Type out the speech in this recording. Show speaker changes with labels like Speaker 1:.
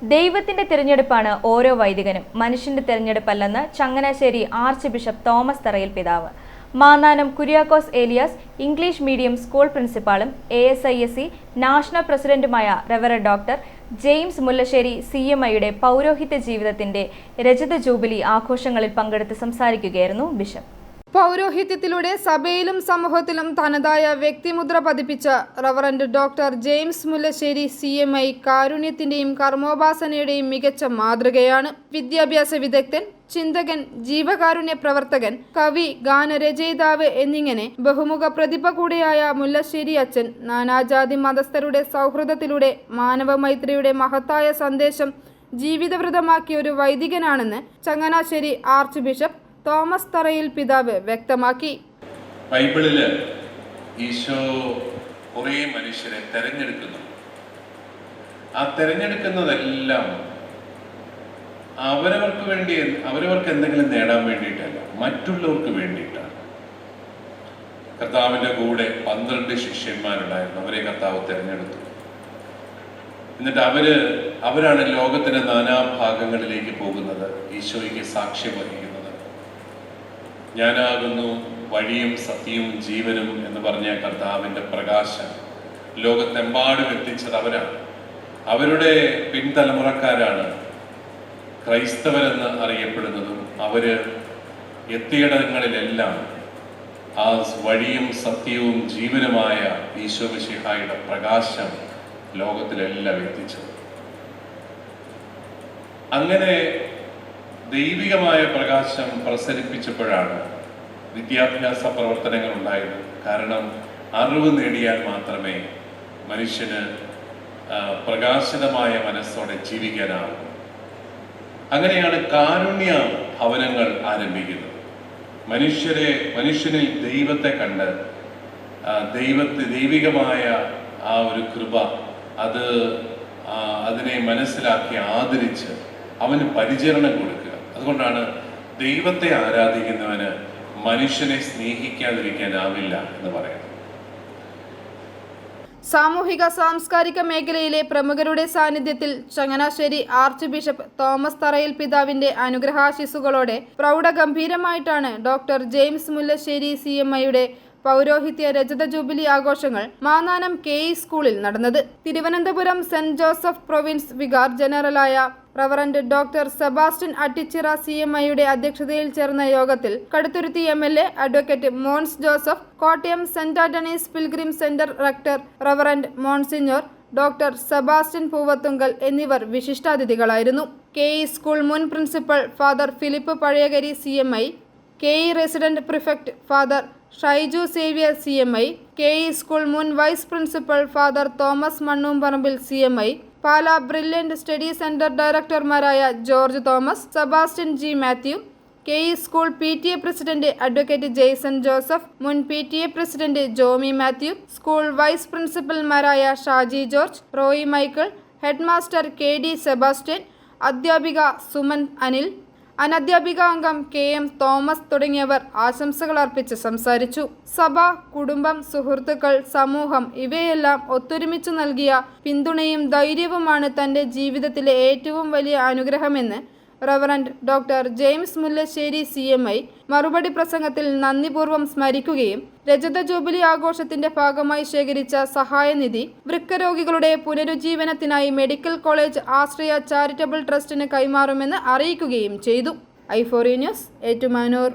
Speaker 1: ദൈവത്തിന്റെ തിരഞ്ഞെടുപ്പാണ് ഓരോ വൈദികനും. മനുഷ്യന്റെ തിരഞ്ഞെടുപ്പല്ലെന്ന് Changanassery archbishop Thomas Tharayil പിതാവ്. Mannanam Kuriakose Elias English medium school പ്രിൻസിപ്പാളും A S I S C national പ്രസിഡന്റുമായ റവറ doctor James Mullassery C M ഐയുടെ പൗരോഹിത്യ ജീവിതത്തിന്റെ രജത ജൂബിലി ആഘോഷങ്ങളിൽ പങ്കെടുത്ത് സംസാരിക്കുകയായിരുന്നു ബിഷപ്പ്.
Speaker 2: പൗരോഹിത്യത്തിലൂടെ സഭയിലും സമൂഹത്തിലും തനതായ വ്യക്തിമുദ്ര പതിപ്പിച്ച reverend doctor James Mullassery C M I കാരുണ്യത്തിന്റെയും കർമ്മോപാസനയുടെയും മികച്ച മാതൃകയാണ്. വിദ്യാഭ്യാസ വിദഗ്ധൻ ചിന്തകൻ ജീവകാരുണ്യ പ്രവർത്തകൻ കവി ഗാനരചയിതാവ് എന്നിങ്ങനെ ബഹുമുഖ പ്രതിഭ കൂടിയായ മുല്ലശ്ശേരി അച്ഛൻ നാനാജാതി മതസ്ഥരുടെ സൗഹൃദത്തിലൂടെ മാനവമൈത്രിയുടെ മഹത്തായ സന്ദേശം ജീവിതവൃതമാക്കിയ ഒരു വൈദികനാണെന്ന് Changanassery archbishop Thomas Tharayil പിതാവ് വ്യക്തമാക്കി.
Speaker 3: ബൈബിളിൽ ഈശോ കുറേ മനുഷ്യരെ തെരഞ്ഞെടുക്കുന്നു. ആ തെരഞ്ഞെടുക്കുന്നതെല്ലാം അവരവർക്ക് വേണ്ടി അവരവർക്ക് എന്തെങ്കിലും നേടാൻ വേണ്ടിയിട്ടല്ല മറ്റുള്ളവർക്ക് വേണ്ടിയിട്ടാണ്. കർത്താവിന്റെ കൂടെ പന്ത്രണ്ട് ശിഷ്യന്മാരുണ്ടായിരുന്നു അവരെ കർത്താവ് തിരഞ്ഞെടുത്തു. എന്നിട്ട് അവർ അവരാണ് ലോകത്തിന്റെ നാനാഭാഗങ്ങളിലേക്ക് പോകുന്നത് ഈശോയ്ക്ക് സാക്ഷ്യം വഹിക്കുന്നത് ഞാനാകുന്നു വഴിയും സത്യവും ജീവനും എന്ന് പറഞ്ഞ കർത്താവിന്റെ പ്രകാശം ലോകത്തെമ്പാടും എത്തിച്ചത് അവരാണ്. അവരുടെ പിൻതലമുറക്കാരാണ് ക്രൈസ്തവരെന്ന് അറിയപ്പെടുന്നതും അവർ എത്തിയിടങ്ങളിലെല്ലാം ആ വഴിയും സത്യവും ജീവനുമായ ഈശോ മിശിഹായുടെ പ്രകാശം ലോകത്തിലെല്ലാം എത്തിച്ചത്. അങ്ങനെ ദൈവികമായ പ്രകാശം പ്രസരിപ്പിച്ചപ്പോഴാണ് വിദ്യാഭ്യാസ പ്രവർത്തനങ്ങൾ ഉണ്ടായത്. കാരണം അറിവ് നേടിയാൽ മാത്രമേ മനുഷ്യന് പ്രകാശിതമായ മനസ്സോടെ ജീവിക്കാനാവൂ. അങ്ങനെയാണ് കാരുണ്യ ഭവനങ്ങൾ ആരംഭിക്കുന്നത്. മനുഷ്യരെ മനുഷ്യനിൽ ദൈവത്തെ കണ്ട് ദൈവത്തെ ദൈവികമായ ആ ഒരു കൃപ അത് അതിനെ മനസ്സിലാക്കി ആദരിച്ച് അവന് പരിചരണം കൊടുക്കുക അതുകൊണ്ടാണ് ദൈവത്തെ ആരാധിക്കുന്നവന് മനുഷ്യനെ സ്നേഹിക്കാതിരിക്കാനാവില്ല എന്ന് പറയുന്നത്.
Speaker 2: സാമൂഹിക സാംസ്കാരിക മേഖലയിലെ പ്രമുഖരുടെ സാന്നിധ്യത്തിൽ Changanassery archbishop Thomas Tharayil പിതാവിന്റെ അനുഗ്രഹാശിസുകളോടെ പ്രൗഢഗംഭീരമായിട്ടാണ് doctor James Mullassery C M ഐയുടെ പൗരോഹിത്യ രജത ജൂബിലി ആഘോഷങ്ങൾ മാന്നാനം കെ ഇ സ്കൂളിൽ നടന്നത്. Thiruvananthapuram saint Joseph province vicar ജനറലായ reverend doctor Sebastian Attichira C M ഐയുടെ അധ്യക്ഷതയിൽ ചേർന്ന യോഗത്തിൽ Kaduthuruthy M L A advocate Mons Joseph Kottayam saint Antony's pilgrim centre rector reverend monsignor doctor Sebastian Poovathunkal എന്നിവർ വിശിഷ്ടാതിഥികളായിരുന്നു. K E school മുൻ principal father Philip Pazhayakari C M I K E resident prefect father Shaiju Xavier C M I K E school മുൻ vice principal father Thomas Mannumparambil C M I Pala brilliant study centre ഡയറക്ടർമാരായ George Thomas Sebastian G Mathew K E school P T A president advocate Jaison Joseph മുൻ P T A president Jomy Mathew school vice പ്രിൻസിപ്പൽമാരായ Shaji George Roy Michael headmaster K D Sebastian അധ്യാപിക സുമൻ അനിൽ അനധ്യാപിക അംഗം K M Thomas തുടങ്ങിയവർ ആശംസകൾ അർപ്പിച്ച് സംസാരിച്ചു. സഭ കുടുംബം സുഹൃത്തുക്കൾ സമൂഹം ഇവയെല്ലാം ഒത്തൊരുമിച്ചു നൽകിയ പിന്തുണയും ധൈര്യവുമാണ് തന്റെ ജീവിതത്തിലെ ഏറ്റവും വലിയ അനുഗ്രഹമെന്ന് reverend doctor James Mullassery C M I മറുപടി പ്രസംഗത്തിൽ നന്ദിപൂർവം സ്മരിക്കുകയും രജത ജൂബിലി ആഘോഷത്തിന്റെ ഭാഗമായി ശേഖരിച്ച സഹായനിധി വൃക്കരോഗികളുടെ പുനരുജ്ജീവനത്തിനായി മെഡിക്കൽ കോളേജ് ആശ്രയ ചാരിറ്റബിൾ ട്രസ്റ്റിന് കൈമാറുമെന്ന് അറിയിക്കുകയും ചെയ്തു. ഐഫോറി ന്യൂസ് ഏറ്റുമാനൂർ.